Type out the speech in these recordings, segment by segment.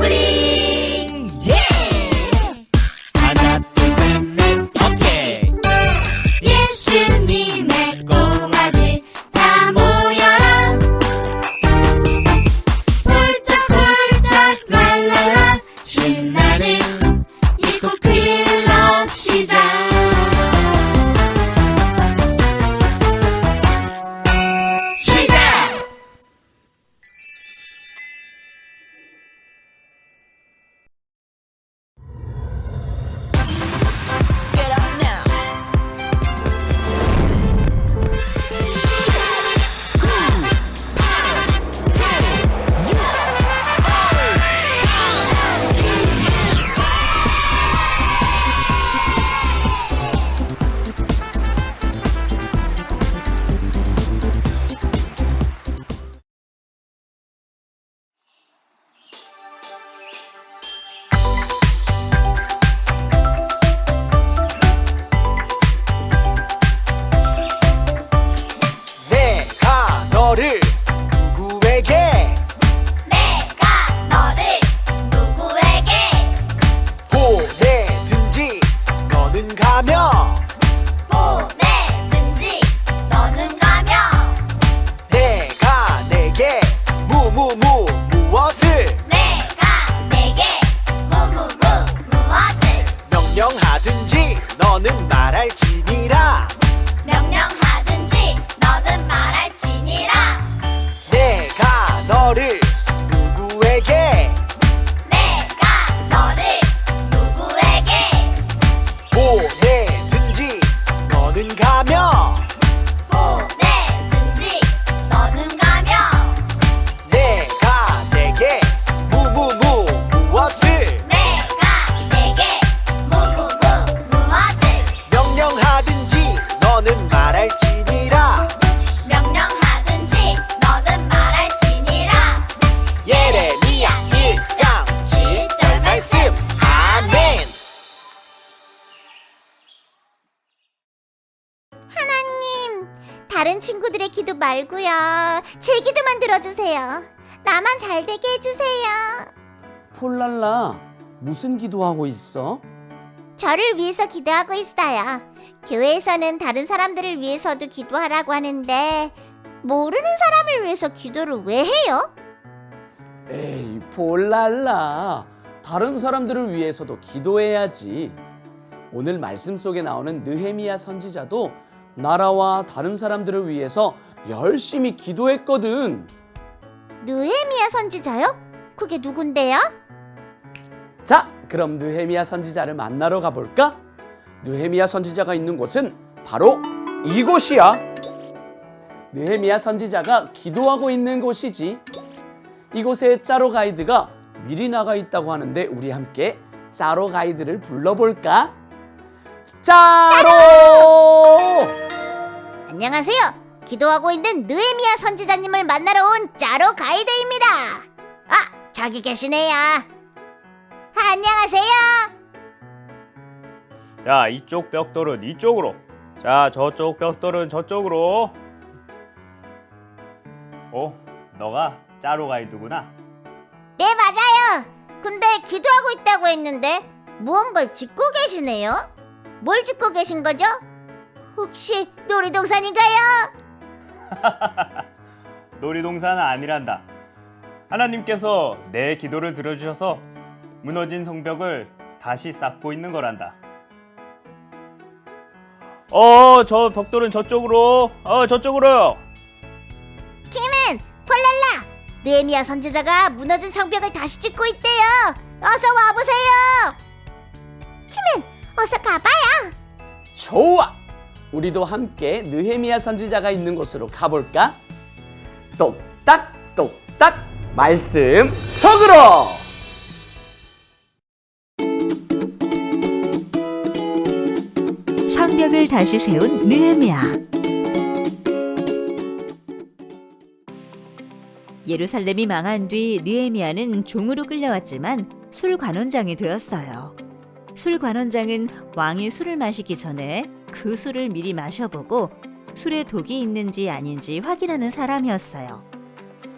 Company. 하며 다른 친구들의 기도 말고요. 제 기도만 들어주세요. 나만 잘 되게 해주세요. 폴랄라, 무슨 기도하고 있어? 저를 위해서 기도하고 있어요. 교회에서는 다른 사람들을 위해서도 기도하라고 하는데 모르는 사람을 위해서 기도를 왜 해요? 에이, 폴랄라. 다른 사람들을 위해서도 기도해야지. 오늘 말씀 속에 나오는 느헤미야 선지자도 나라와 다른 사람들을 위해서 열심히 기도했거든. 느헤미야 선지자요? 그게 누군데요? 자, 그럼 느헤미야 선지자를 만나러 가볼까? 느헤미야 선지자가 있는 곳은 바로 이곳이야. 느헤미야 선지자가 기도하고 있는 곳이지. 이곳에 짜로 가이드가 미리 나가 있다고 하는데 우리 함께 짜로 가이드를 불러볼까? 짜로! 안녕하세요. 기도하고 있는 느헤미야 선지자님을 만나러 온 짜로 가이드입니다. 아, 저기 계시네요. 안녕하세요. 자, 이쪽 벽돌은 이쪽으로. 자, 저쪽 벽돌은 저쪽으로. 어, 너가 짜로 가이드구나. 네, 맞아요. 근데 기도하고 있다고 했는데 무언가를 짓고 계시네요. 뭘 짓고 계신 거죠? 혹시 놀이동산인가요? 놀이동산은 아니란다. 하나님께서 내 기도를 들어주셔서 무너진 성벽을 다시 쌓고 있는 거란다. 어, 저 벽돌은 저쪽으로. 어, 저쪽으로. 키맨, 폴랄라, 느헤미야 선지자가 무너진 성벽을 다시 짓고 있대요. 어서 와보세요. 어서 가봐요. 좋아! 우리도 함께 느헤미야 선지자가 있는 곳으로 가볼까? 똑딱 똑딱 말씀 속으로! 성벽을 다시 세운 느헤미야. 예루살렘이 망한 뒤 느헤미야는 종으로 끌려왔지만 술 관원장이 되었어요. 술 관원장은 왕이 술을 마시기 전에 그 술을 미리 마셔보고 술에 독이 있는지 아닌지 확인하는 사람이었어요.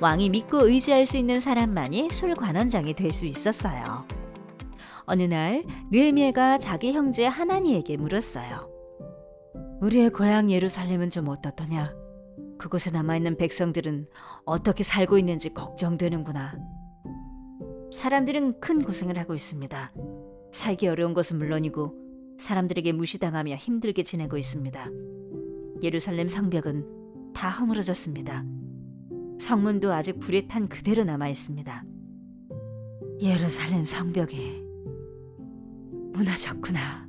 왕이 믿고 의지할 수 있는 사람만이 술 관원장이 될 수 있었어요. 어느 날 느헤미야가 자기 형제 하나니에게 물었어요. 우리의 고향 예루살렘은 좀 어떻더냐? 그곳에 남아있는 백성들은 어떻게 살고 있는지 걱정되는구나. 사람들은 큰 고생을 하고 있습니다. 살기 어려운 것은 물론이고 사람들에게 무시당하며 힘들게 지내고 있습니다. 예루살렘 성벽은 다 허물어졌습니다. 성문도 아직 불에 탄 그대로 남아 있습니다. 예루살렘 성벽이 무너졌구나.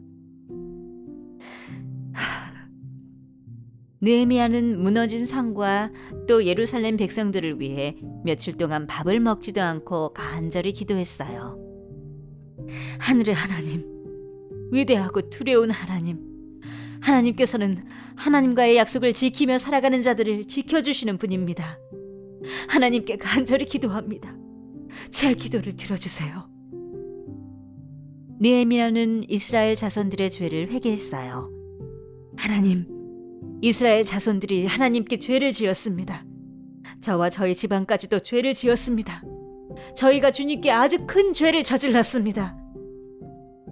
느헤미야는 무너진 성과 또 예루살렘 백성들을 위해 며칠 동안 밥을 먹지도 않고 간절히 기도했어요. 하늘의 하나님, 위대하고 두려운 하나님, 하나님께서는 하나님과의 약속을 지키며 살아가는 자들을 지켜주시는 분입니다. 하나님께 간절히 기도합니다. 제 기도를 들어주세요. 느헤미야는 이스라엘 자손들의 죄를 회개했어요. 하나님, 이스라엘 자손들이 하나님께 죄를 지었습니다. 저와 저희 집안까지도 죄를 지었습니다. 저희가 주님께 아주 큰 죄를 저질렀습니다.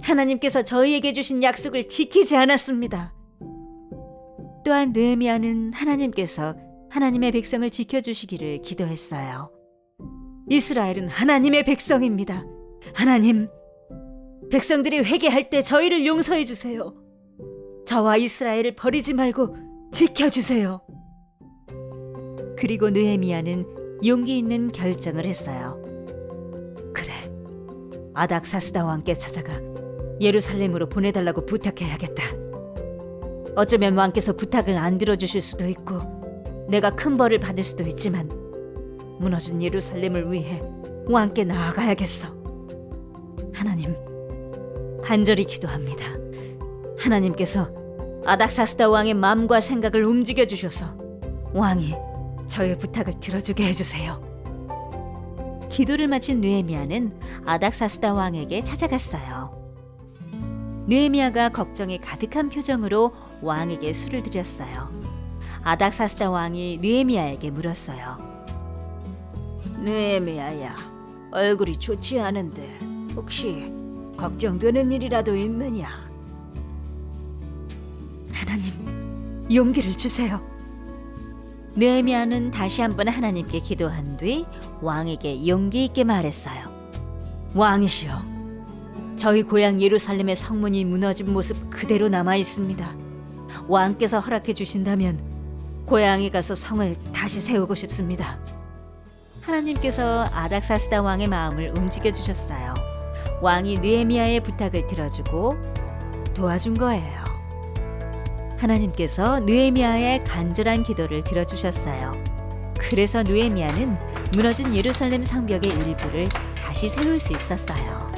하나님께서 저희에게 주신 약속을 지키지 않았습니다. 또한 느헤미야는 하나님께서 하나님의 백성을 지켜주시기를 기도했어요. 이스라엘은 하나님의 백성입니다. 하나님, 백성들이 회개할 때 저희를 용서해 주세요. 저와 이스라엘을 버리지 말고 지켜주세요. 그리고 느헤미야는 용기 있는 결정을 했어요. 그래, 아닥사스다 왕께 찾아가 예루살렘으로 보내달라고 부탁해야겠다. 어쩌면 왕께서 부탁을 안 들어주실 수도 있고 내가 큰 벌을 받을 수도 있지만 무너진 예루살렘을 위해 왕께 나아가야겠어. 하나님, 간절히 기도합니다. 하나님께서 아닥사스다 왕의 마음과 생각을 움직여 주셔서 왕이 저의 부탁을 들어주게 해주세요. 기도를 마친 느헤미야는 아닥사스다 왕에게 찾아갔어요. 느헤미야가 걱정이 가득한 표정으로 왕에게 술을 드렸어요. 아닥사스다 왕이 느헤미야에게 물었어요. 느헤미야야, 얼굴이 좋지 않은데 혹시 걱정되는 일이라도 있느냐? 하나님, 용기를 주세요. 느헤미야는 다시 한번 하나님께 기도한 뒤 왕에게 용기 있게 말했어요. 왕이시여, 저희 고향 예루살렘의 성문이 무너진 모습 그대로 남아 있습니다. 왕께서 허락해 주신다면 고향에 가서 성을 다시 세우고 싶습니다. 하나님께서 아닥사스다 왕의 마음을 움직여 주셨어요. 왕이 느헤미야의 부탁을 들어주고 도와준 거예요. 하나님께서 느헤미야의 간절한 기도를 들어주셨어요. 그래서 느헤미야는 무너진 예루살렘 성벽의 일부를 다시 세울 수 있었어요.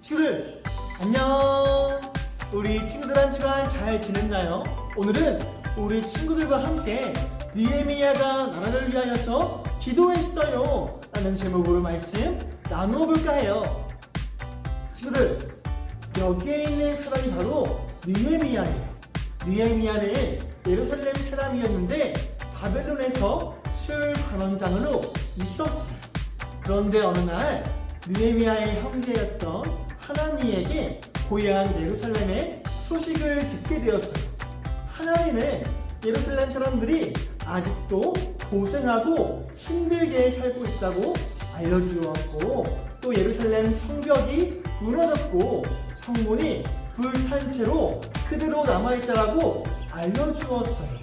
친구들 안녕 우리 친구들 한 주간 잘 지냈나요? 오늘은 우리 친구들과 함께 니에미야가 나라를 위하여서 기도했어요. 라는 제목으로 말씀 나누어 볼까 해요. 친구들 여기에 있는 사람이 바로 니에미야예요. 니에미야는 예루살렘 사람이었는데 바벨론에서 술 관원장으로 있었어요. 그런데 어느 날 느헤미야의 형제였던 하나니에게 고향 예루살렘의 소식을 듣게 되었어요. 하나니는 예루살렘 사람들이 아직도 고생하고 힘들게 살고 있다고 알려주었고 또 예루살렘 성벽이 무너졌고 성문이 불탄 채로 그대로 남아있다라고 알려주었어요.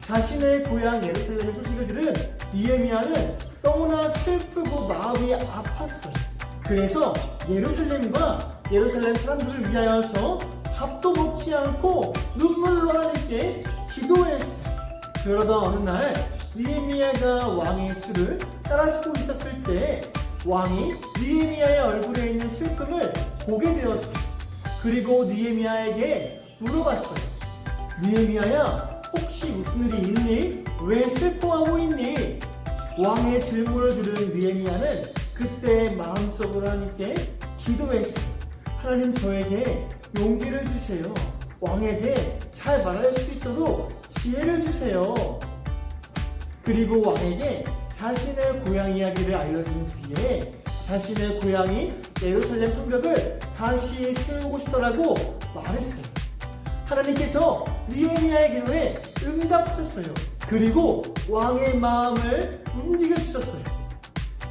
자신의 고향 예루살렘의 소식을 들은 니에미야는 너무나 슬프고 마음이 아팠어요. 그래서 예루살렘과 예루살렘 사람들을 위하여서 밥도 먹지 않고 눈물로 하나님께 기도했어요. 그러다 어느 날 니에미야가 왕의 술을 따라주고 있었을 때 왕이 니에미야의 얼굴에 있는 슬픔을 보게 되었어요. 그리고 니에미야에게 물어봤어요. 니에미야야, 혹시 무슨 일이 있니? 왜 슬퍼하고 있니? 왕의 질문을 들은 니에미야는 그때 마음속으로 하나님께 기도했어요. 하나님 저에게 용기를 주세요. 왕에게 잘 말할 수 있도록 지혜를 주세요. 그리고 왕에게 자신의 고향 이야기를 알려준 뒤에 자신의 고향이 예루살렘 성벽을 다시 세우고 싶다라고 말했어요. 하나님께서 니에미야의 기도에 응답하셨어요. 그리고 왕의 마음을 움직여 주셨어요.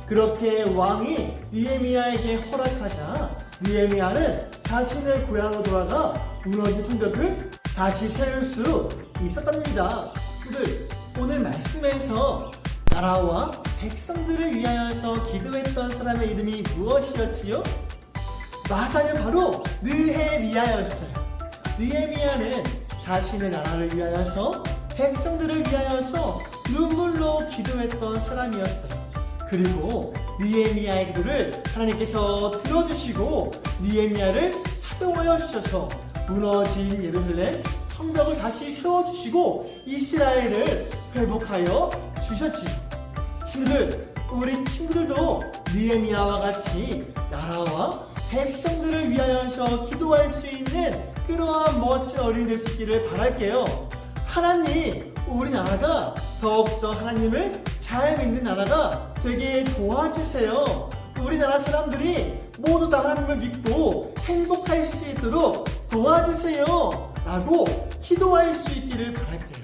그렇게 왕이 니에미야에게 허락하자 니에미야는 자신의 고향으로 돌아가 무너진 성벽을 다시 세울 수 있었답니다. 친구들 오늘 말씀에서 나라와 백성들을 위하여서 기도했던 사람의 이름이 무엇이었지요? 맞아요 바로 느헤미야였어요. 느헤미야는 자신의 나라를 위하여서 백성들을 위하여서 눈물로 기도했던 사람이었어요. 그리고 니에미야의 기도를 하나님께서 들어주시고 니에미야를 사용하여 주셔서 무너진 예루살렘 성벽을 다시 세워주시고 이스라엘을 회복하여 주셨지. 친구들, 우리 친구들도 니에미야와 같이 나라와 백성들을 위하여서 기도할 수 있는 그러한 멋진 어린이 될 수 있기를 바랄게요. 하나님, 우리나라가 더욱더 하나님을 잘 믿는 나라가 되게 도와주세요. 우리나라 사람들이 모두 다 하나님을 믿고 행복할 수 있도록 도와주세요. 라고 기도할 수 있기를 바랄게요.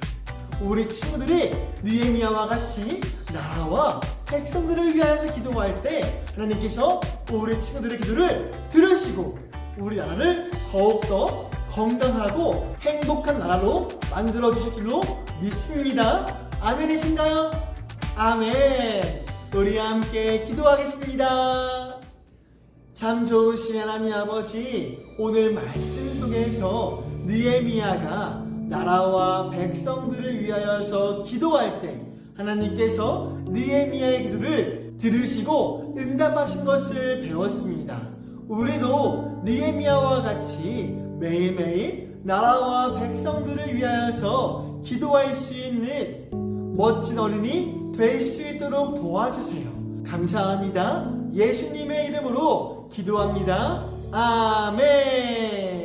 우리 친구들이 느헤미야와 같이 나라와 백성들을 위하여서 기도할 때 하나님께서 우리 친구들의 기도를 들으시고 우리 나라를 더욱더 건강하고 행복한 나라로 만들어 주실 줄로 믿습니다. 아멘이신가요? 아멘. 우리 함께 기도하겠습니다. 참 좋으신 하나님 아버지, 오늘 말씀 속에서 느헤미야가 나라와 백성들을 위하여서 기도할 때 하나님께서 느헤미야의 기도를 들으시고 응답하신 것을 배웠습니다. 우리도 느헤미야와 같이 매일매일 나라와 백성들을 위하여서 기도할 수 있는 멋진 어린이 될 수 있도록 도와주세요. 감사합니다. 예수님의 이름으로 기도합니다. 아멘.